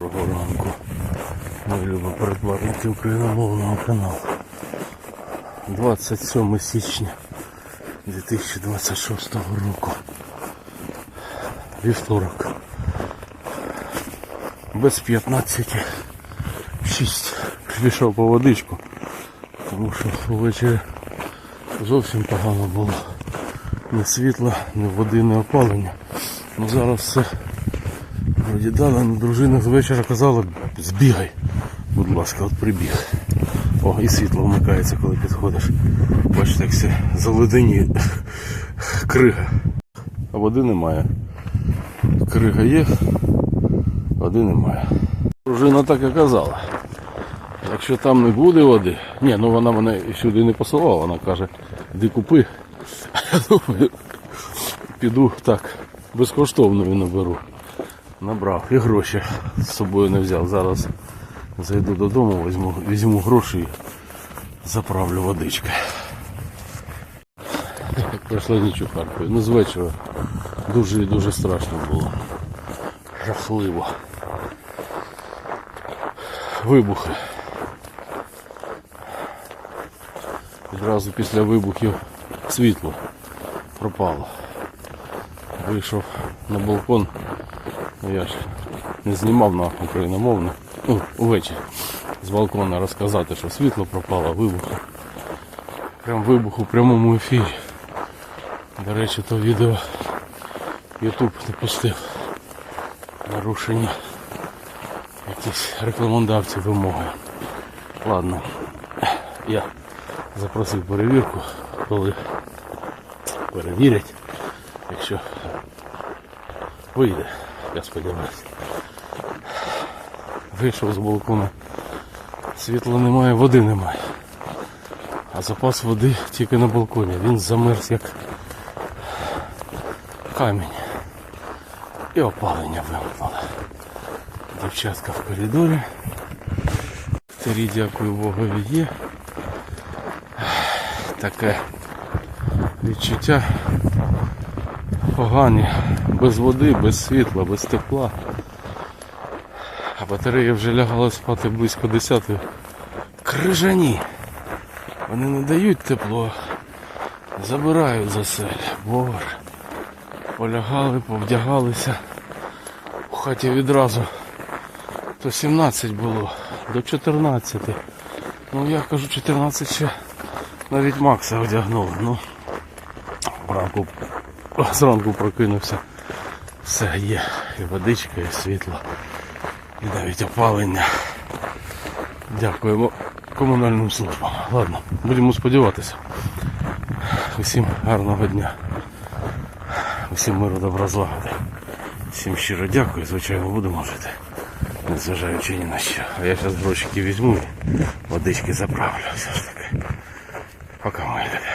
Доброго ранку. Мої любі передплатники україномовного каналу. 27 січня 2026 року. Вівторок. Без 15 6 пішов по водичку, тому що ввечері зовсім погано було. Ні світла, ні води, ні опалення. Ну зараз все Але дружина з вечора казала, збігай, будь ласка, от прибіг. О, і світло вмикається, коли підходиш. Бачите, як все заледені крига. А води немає. Крига є, води немає. Дружина так і казала. Якщо там не буде води, ні, ну вона мене сюди не посилала, вона каже, іди купи. Піду так, безкоштовно і наберу. Набрав і гроші з собою не взяв. Зараз зайду додому, візьму, візьму гроші і заправлю водички. Пройшла ніч у Харкові. Ну з вечора дуже і дуже страшно було. Жахливо. Вибухи. Відразу після вибухів світло пропало. Вийшов на балкон. Я ж не знімав на україномовну. Ну, увечері з балкона розказати, що світло пропало, вибух. Прям вибух у прямому ефірі. До речі, то відео Ютуб не пустив. Нарушення якісь рекламодавці вимоги. Ладно, я запросив перевірку, коли перевірять, якщо вийде, я сподіваюся. Вийшов з балкона. Світла немає, води немає. А запас води тільки на балконі. Він замерз як камінь. І опалення вимкнули. Дівчатка в коридорі. Старі, дякую Богові, є. Таке відчуття погані, без води, без світла, без тепла. А батарея вже лягала спати близько 10. Крижані. Вони не дають тепло, забирають засель. Боже. Полягали, повдягалися. У хаті відразу то 17 було, до 14. Ну я кажу 14 ще навіть Макса одягнули. Ну, вранку зранку прокинувся. Все є. І водичка, і світло, і навіть опалення. Дякуємо комунальним службам. Ладно, будемо сподіватися. Усім гарного дня. Усім миру добра злагоди. Всім щиро дякую, звичайно, будемо жити. Незважаючи ні на що. А я зараз грошики візьму і водички заправлю все ж таки. Пока, мої люди.